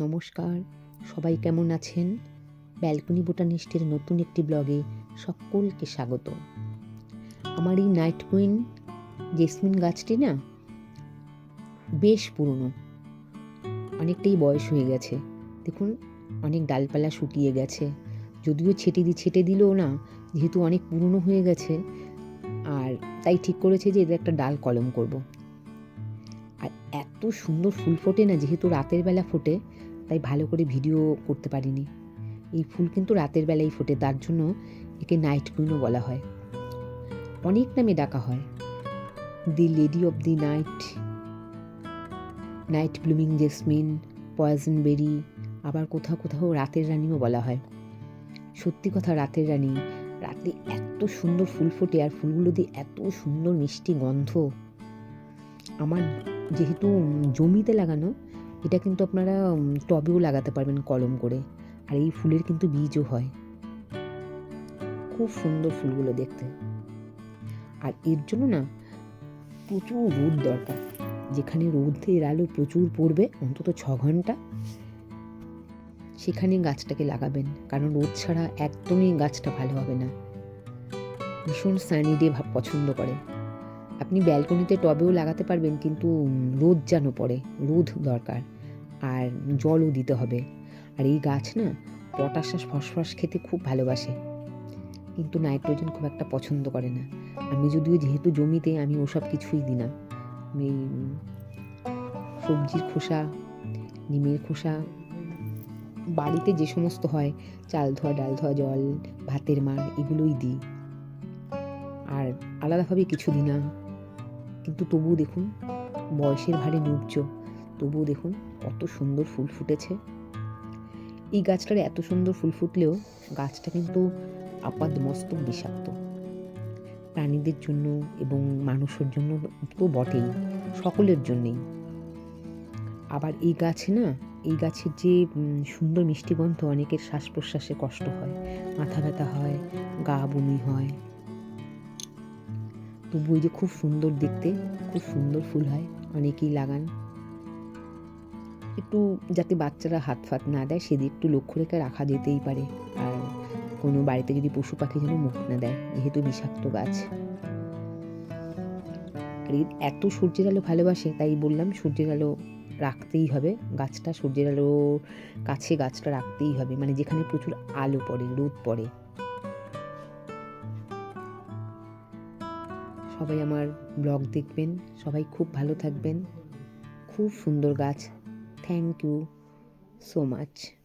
নমস্কার। সবাই কেমন আছেন? ব্যালকনি বোটানিস্টের নতুন একটি ব্লগে সকলকে স্বাগত। আমার এই নাইট কুইন জেসমিন গাছটি না বেশ পুরনো। অনেকটাই বয়স হয়ে গেছে। দেখুন, অনেক ডালপালা শুকিয়ে গেছে। যদিও ছেটে দি, ছেটে দিলেও না, যেহেতু অনেক পুরনো হয়ে গেছে, আর তাই ঠিক করেছে যে এদের একটা ডাল কলম করব। এত সুন্দর ফুল ফোটে না যেহেতু রাতের বেলা ফোটে, তাই ভালো করে ভিডিও করতে পারিনি। এই ফুল কিন্তু রাতের বেলাই ফোটে, তার জন্য একে নাইট কুইনও বলা হয়। অনেক নামে ডাকা হয়। The lady of the night night blooming jasmine poison berry আবার কোথাও কোথাও রাতের রানীও বলা হয়। সত্যি কথা, রাতের রানী, রাতে এত সুন্দর ফুল ফোটে আর ফুলগুলো দিয়ে এত সুন্দর মিষ্টি গন্ধ। আমার যেহেতু জমিতে লাগানো, এটা কিন্তু আপনারা টবেও লাগাতে পারবেন কলম করে। আর এই ফুলের কিন্তু বীজও হয়। খুব সুন্দর ফুলগুলো দেখতে। আর এর জন্য না, প্রচুর রোদ দরকার। যেখানে রোদের আলো প্রচুর পড়বে, অন্তত ছ ঘণ্টা, সেখানে গাছটাকে লাগাবেন। কারণ রোদ ছাড়া একদমই গাছটা ভালো হবে না। ভীষণ সানি ডে পছন্দ করে। আপনি ব্যালকনিতে টবেও লাগাতে পারবেন, কিন্তু রোদ যেন পড়ে, রোদ দরকার, আর জলও দিতে হবে। আর এই গাছ না, পটাশ আর ফসফরাস খেতে খুব ভালোবাসে। কিন্তু নাইট্রোজেন খুব একটা পছন্দ করে না। আমি যদিও যেহেতু জমিতে, আমি ওসব কিছুই দিই না। আমি সবজির খোসা, নিমের খোসা, বাড়িতে যে সমস্ত হয়, চাল ধোয়া, ডাল ধোয়া, জল, ভাতের মার এগুলোই দিই। আর আলাদাভাবে কিছু দিই না। কিন্তু তবুও দেখুন, বয়সের ভারে নুবজ তবুও দেখুন, কত সুন্দর ফুল ফুটেছে। এই গাছটার এত সুন্দর ফুল ফুটলেও গাছটা কিন্তু আপাদ মস্তক বিষাক্ত। প্রাণীদের জন্য এবং মানুষের জন্য তো বটেই, সকলের জন্যেই। আবার এই গাছে না, এই গাছের যে সুন্দর মিষ্টি গন্ধ অনেকের শ্বাস প্রশ্বাসে কষ্ট হয়। মাথা ব্যথা হয়, গা বমি হয়। তবু ওই যে খুব সুন্দর দেখতে, খুব সুন্দর ফুল হয়, অনেকেই লাগান। একটু যাতে বাচ্চারা হাত ফাত না দেয়, সেদিকে একটু লক্ষ্য রেখে রাখা যেতেই পারে। আর কোনো বাড়িতে যদি পশু পাখি যেন মুখ না দেয়, যেহেতু বিষাক্ত গাছ। আর এত সূর্যের আলো ভালোবাসে, তাই বললাম সূর্যের আলো রাখতেই হবে। গাছটা সূর্যের আলো কাছে গাছটা রাখতেই হবে। মানে যেখানে প্রচুর আলো পড়ে, রোদ পড়ে। সবাই আমার ব্লগ দেখবেন, সবাই খুব ভালো থাকবেন। খুব সুন্দর গাছ। Thank you so much